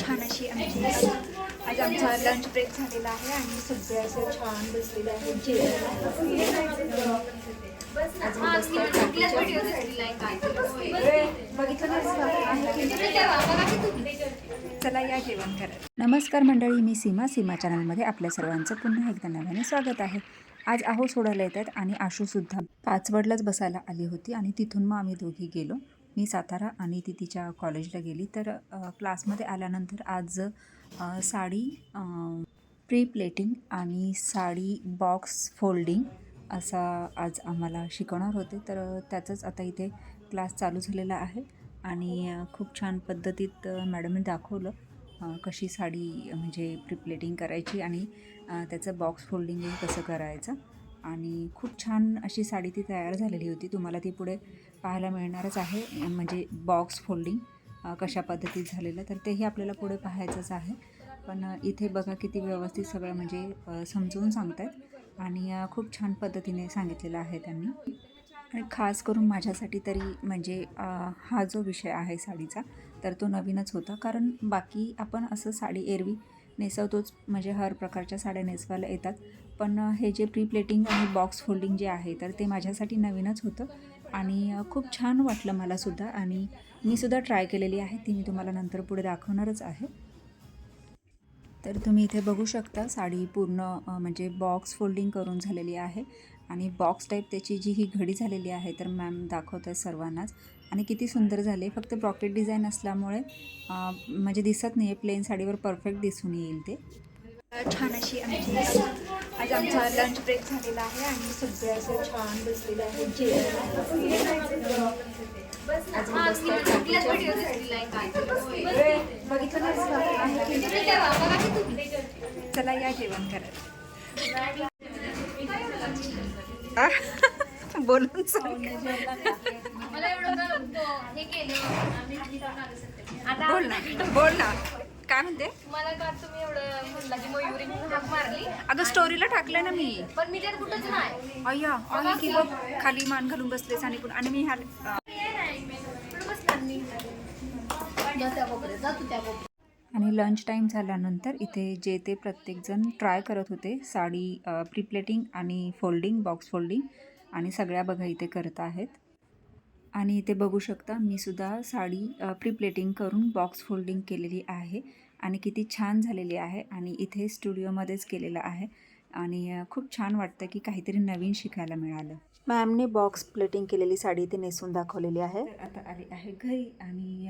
छान अशी आमची आज आमचा लंच ब्रेक झालेला आहे आणि सगळे असं छान बसलेले आहे चला या जेवण करा. नमस्कार मंडळी मी सीमा सीमा चॅनलमध्ये आपल्या सर्वांचं पुन्हा एकदा नव्याने स्वागत आहे. आज आहो सोडायला येतात आणि आशूसुद्धा पाचवडलाच बसायला आली होती आणि तिथून मग आम्ही दोघी गेलो. मी सातारा आणि ती तिच्या कॉलेजला गेली. तर क्लासमध्ये आल्यानंतर आज साडी प्री प्लेटिंग आणि साडी बॉक्स फोल्डिंग असा आज आम्हाला शिकवणार होते. तर त्याचंच आता इथे क्लास चालू झालेला आहे आणि खूप छान पद्धतीत मॅडमने दाखवलं कशी साडी म्हणजे प्रिप्लेटिंग करायची आणि त्याचं बॉक्स फोल्डिंग कसं करायचं. आणि खूप छान अशी साडी ती तयार झालेली होती. तुम्हाला ती पुढे पाहायला मिळणारच आहे. म्हणजे बॉक्स फोल्डिंग कशा पद्धतीत झालेलं तर तेही आपल्याला पुढे पाहायचंच आहे. पण इथे बघा किती व्यवस्थित सगळं म्हणजे समजवून सांगतायत आणि खूप छान पद्धतीने सांगितलेलं आहे त्यांनी. आणि खास करून माझ्यासाठी तरी म्हणजे हा जो विषय आहे साडीचा तर तो नवीनच होता. कारण बाकी आपण असं साडी एरवी नेसवतोच म्हणजे हर प्रकारच्या साड्या नेसवायला येतात. पण हे जे प्री प्लेटिंग आणि बॉक्स फोल्डिंग जे आहे तर ते माझ्यासाठी नवीनच होतं आणि खूप छान वाटलं मलासुद्धा आणि मी सुद्धा ट्राय केलेली आहे ती मी तुम्हाला नंतर पुढे दाखवणारच आहे. तर तुम्ही इथे बघू शकता साडी पूर्ण म्हणजे बॉक्स फोल्डिंग करून झालेली आहे आणि बॉक्स टाईप त्याची जी ही घडी झालेली आहे तर मॅम दाखवत आहे सर्वांनाच. आणि किती सुंदर झाले फक्त ब्रॉकेट डिझाईन असल्यामुळे म्हणजे दिसत नाही आहे प्लेन साडीवर परफेक्ट दिसून येईल ते. छान अशी आमची आज आज आमचा लंच ब्रेक झालेला आहे आणि सगळे असे छान बसलेले बघितलं नाही चला या जेवण करा बोलून सांग. बोल ना. बोल ना. काय म्हणते? मला का तुम्ही एवढं म्हणला की मयुरी म्हणून हाक मारली. अगं स्टोरीला टाकलं ना मी. पण मी त्यात कुठंच नाही. अय्या आहे की बघ खाली मान घालून बसलेस आणि आणि मी ह्या. आणि लंच टाईम झाल्यानंतर इथे जे ते प्रत्येकजण ट्राय करत होते साडी प्रिप्लेटिंग आणि फोल्डिंग बॉक्स फोल्डिंग आणि सगळ्या बघा इथे करत आहेत. आणि इथे बघू शकता मी सुद्धा साडी प्रिप्लेटिंग करून बॉक्स फोल्डिंग केलेली आहे. आणि किती छान झालेली आहे आणि इथे स्टुडिओमध्येच केलेलं आहे. आणि खूप छान वाटतं की काहीतरी नवीन शिकायला मिळालं. मॅमने बॉक्स प्लेटिंग केलेली साडी इथे नेसून दाखवलेली आहे. आता आली आहे घरी आणि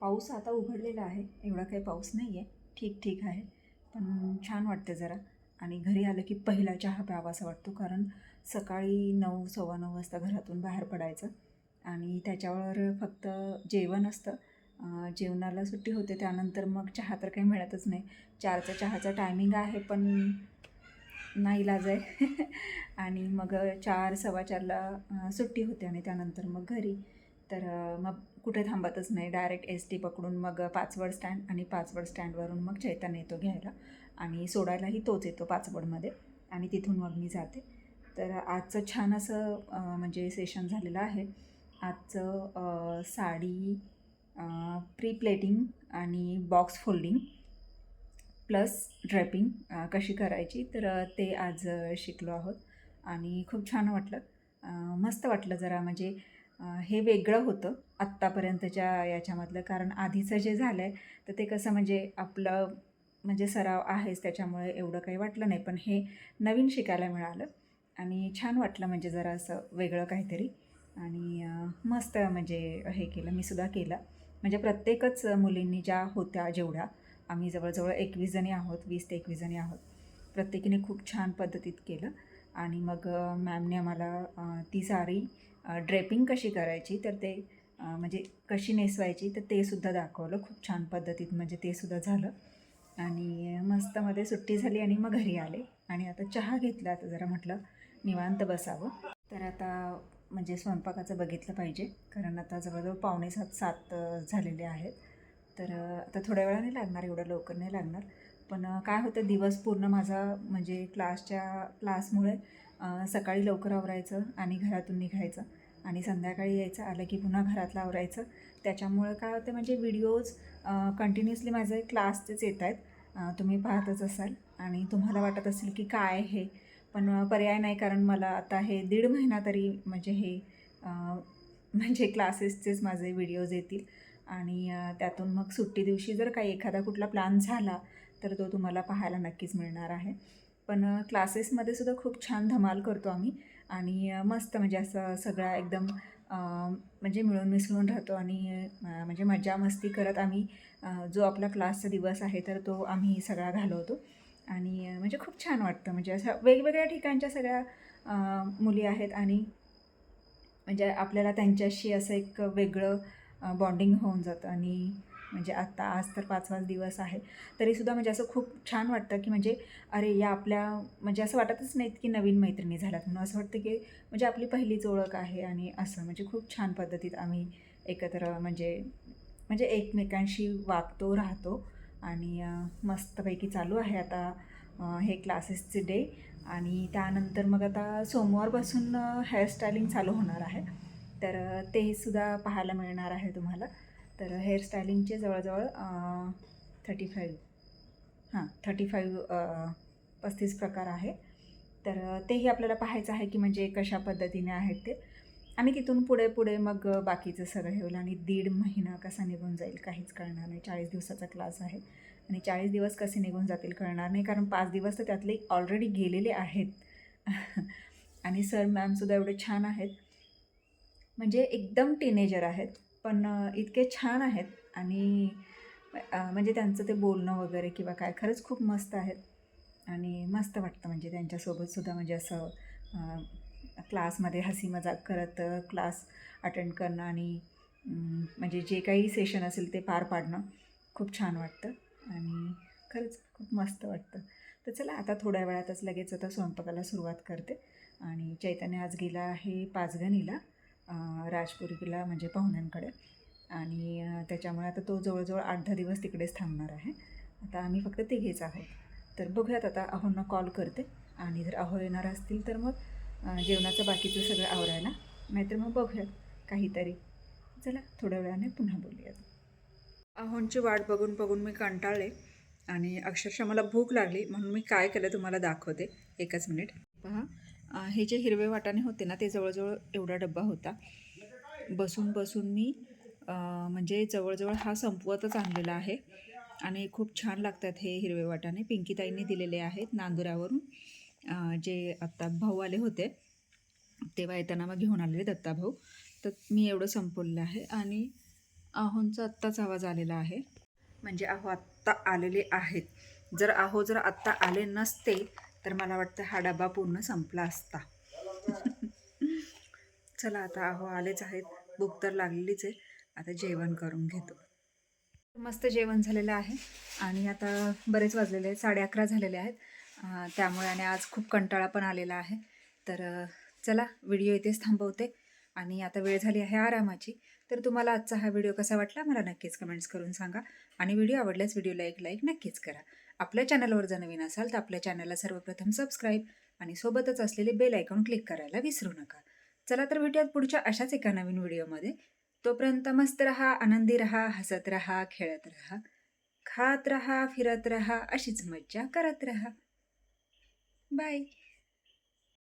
पाऊस आता उघडलेला आहे. एवढा काही पाऊस नाही आहे. ठीक ठीक आहे. पण छान वाटतं जरा. आणि घरी आलं की पहिला चहा प्यावासा वाटतो कारण सकाळी नऊ सव्वा नऊ वाजता घरातून बाहेर पडायचं. आणि त्याच्यावर फक्त जेवण असतं. जेवणाला सुट्टी होते त्यानंतर मग चहा तर काही मिळतच नाही. चारचा चहाचा टायमिंग आहे पण नाही इलाज आहे आणि मग चार सव्वा चारला सुट्टी होते आणि त्यानंतर मग घरी. तर मग कुठे थांबतच नाही. डायरेक्ट एस टी पकडून मग पाचवड स्टँड आणि पाचवड स्टँडवरून मग चैतन्य येतो घ्यायला. आणि सोडायलाही तोच येतो पाचवडमध्ये. आणि तिथून मग मी जाते. तर आजचं छान असं म्हणजे सेशन झालेलं आहे. आजचं साडी प्री प्लेटिंग आणि बॉक्स फोल्डिंग प्लस ड्रेपिंग कशी करायची तर ते आज शिकलो आहोत आणि खूप छान वाटलं. मस्त वाटलं जरा म्हणजे हे वेगळं होतं आत्तापर्यंतच्या याच्यामधलं कारण आधीचं जे झालं आहे तर ते कसं म्हणजे आपलं म्हणजे सराव आहेच त्याच्यामुळे एवढं काही वाटलं नाही. पण हे नवीन शिकायला मिळालं आणि छान वाटलं म्हणजे जरा असं वेगळं काहीतरी. आणि मस्त म्हणजे हे केलं मी सुद्धा केलं. म्हणजे प्रत्येकच मुलींनी ज्या होत्या जेवढ्या आम्ही जवळजवळ एकवीस जणी आहोत वीस ते एकवीस जणी आहोत. प्रत्येकीने खूप छान पद्धतीत केलं. आणि मग मॅमने आम्हाला ती साडी ड्रेपिंग कशी करायची तर ते म्हणजे कशी नेसवायची तर ते सुद्धा दाखवलं. खूप छान पद्धतीत म्हणजे ते सुद्धा झालं. आणि मस्त मध्ये सुट्टी झाली आणि मग घरी आले. आणि आता चहा घेतला आता जरा म्हटलं निवांत बसावं. तर आता म्हणजे स्वयंपाकाचं बघितलं पाहिजे. कारण आता जवळजवळ पावणे सात सात झालेले आहेत. तर आता थोड्या वेळाने लागणार एवढं लवकर नाही लागणार. पण काय होतं दिवस पूर्ण माझा म्हणजे क्लासच्या क्लासमुळे सकाळी लवकर आवरायचं आणि घरातून निघायचं. आणि संध्याकाळी यायचं आलं की पुन्हा घरातलं आवरायचं. त्याच्यामुळं काय होतं म्हणजे व्हिडिओज कंटिन्युअसली माझे क्लासचेच येत आहेत. तुम्ही पाहतच असाल. आणि तुम्हाला वाटत असेल की काय हे पण पर्याय नाही कारण मला आता हे दीड महिना तरी म्हणजे हे म्हणजे क्लासेसचेच माझे व्हिडिओज येतील. आणि त्यातून मग सुट्टी दिवशी जर काही एखादा कुठला प्लॅन झाला तर तो तुम्हाला पाहायला नक्कीच मिळणार आहे. पण क्लासेसमध्ये सुद्धा खूप छान धमाल करतो आम्ही. आणि मस्त म्हणजे असं सगळा एकदम म्हणजे मिळून मिसळून राहतो आणि म्हणजे मजा मस्ती करत आम्ही जो आपला क्लासचा दिवस आहे तर तो आम्ही सगळा घालवतो. आणि म्हणजे खूप छान वाटतं. म्हणजे असं वेगवेगळ्या ठिकाणच्या सगळ्या मुली आहेत आणि म्हणजे आपल्याला त्यांच्याशी असं एक वेगळं बॉन्डिंग होऊन जातं. आणि म्हणजे आत्ता आज तर पाचवाच दिवस आहे. तरीसुद्धा म्हणजे असं खूप छान वाटतं की म्हणजे अरे या आपल्या म्हणजे असं वाटतच नाहीत की नवीन मैत्रिणी झाल्यात म्हणून. असं वाटतं की म्हणजे आपली पहिलीच ओळख आहे आणि असं म्हणजे खूप छान पद्धतीत आम्ही एकत्र म्हणजे म्हणजे एकमेकांशी वागतो राहतो. आणि मस्तपैकी चालू आहे आता हे क्लासेसचे डे. आणि त्यानंतर मग आता सोमवारपासून हेअरस्टायलिंग चालू होणार आहे. तर ते सुद्धा पाहायला मिळणार आहे तुम्हाला. तर हेअरस्टायलिंगचे जवळजवळ थर्टी फाईव्ह हां थर्टी फाईव्ह पस्तीस प्रकार आहे. तर तेही आपल्याला पाहायचं आहे की म्हणजे कशा पद्धतीने आहेत ते. आणि तिथून पुढे पुढे मग बाकीचं सगळं हे होईल आणि दीड महिना कसा निघून जाईल काहीच कळणार नाही. चाळीस दिवसाचा क्लास आहे आणि चाळीस दिवस कसे निघून जातील कळणार नाही कारण पाच दिवस तर त्यातले ऑलरेडी गेलेले आहेत. आणि सर मॅमसुद्धा एवढे छान आहेत. म्हणजे एकदम टीनेजर आहेत पण इतके छान आहेत आणि म्हणजे त्यांचं ते बोलणं वगैरे किंवा काय खरंच खूप मस्त आहेत. आणि मस्त वाटतं म्हणजे त्यांच्यासोबतसुद्धा म्हणजे असं क्लासमध्ये हसी मजाक करत क्लास अटेंड करणं आणि म्हणजे जे काही सेशन असेल ते पार पाडणं खूप छान वाटतं आणि खरंच खूप मस्त वाटतं. तर चला आता थोड्या वेळातच लगेच आता स्वयंपाकाला सुरुवात करते आणि चैतन्य आज गेला आहे पाचगणीला राजपुरीला म्हणजे पाहुण्यांकडे आणि त्याच्यामुळे आता तो जवळजवळ आठ दहा दिवस तिकडेच थांबणार आहे. आता आम्ही फक्त तिघेच आहोत. तर बघूयात आता अहोंना कॉल करते आणि जर अहो येणार असतील तर मग जेवणाचं बाकीचं सगळं आवरायला नाहीतर मग बघूयात काहीतरी. चला थोड्या वेळाने पुन्हा बोलूयात. अहोंची वाट बघून बघून मी कंटाळले आणि अक्षरशः मला भूक लागली म्हणून मी काय केलं तुम्हाला दाखवते. एकच मिनिट. पहा हे जे हिरवे वाटाणे होते ना ते जवळजवळ एवढा डब्बा होता. बसून बसून मी म्हणजे जवळजवळ हा संपवतच आणलेला आहे. आणि खूप छान लागतात हे हिरवे वाटाणे. पिंकीताईंनी दिलेले आहेत नांदुऱ्यावरून जे आत्ता भाऊ आले होते तेव्हा येताना मग घेऊन आलेले दत्ता भाऊ. तर मी एवढं संपवलेलं आहे आणि आहोंचा आत्ताच आवाज आलेला आहे. म्हणजे आहो आत्ता आलेले आहेत. जर आहो जर आत्ता आले नसते तर मला वाटतं हा डबा पूर्ण संपला असता. चला आता आहो आलेच आहेत. भूक तर लागलेलीच आहे. आता जेवण करून घेतो. मस्त जेवण झालेलं आहे. आणि आता बरेच वाजलेले आहेत. साडे अकरा झालेले आहेत. त्यामुळे आणि आज खूप कंटाळा पण आलेला आहे. तर चला व्हिडिओ इथेच थांबवते आणि आता वेळ झाली आहे आरामाची. तर तुम्हाला आजचा हा व्हिडिओ कसा वाटला मला नक्कीच कमेंट्स करून सांगा आणि व्हिडिओ आवडल्यास व्हिडिओला एक लाईक नक्कीच करा. आपल्या चॅनलवर जर नवीन असाल तर आपल्या चॅनलला सर्वप्रथम सबस्क्राईब आणि सोबतच असलेले बेल आयकॉन क्लिक करायला विसरू नका. चला तर भेटूयात पुढच्या अशाच एका नवीन व्हिडिओमध्ये तोपर्यंत मस्त रहा आनंदी रहा हसत रहा खेळत रहा खात रहा फिरत रहा अशीच मज्जा करत रहा. Bye.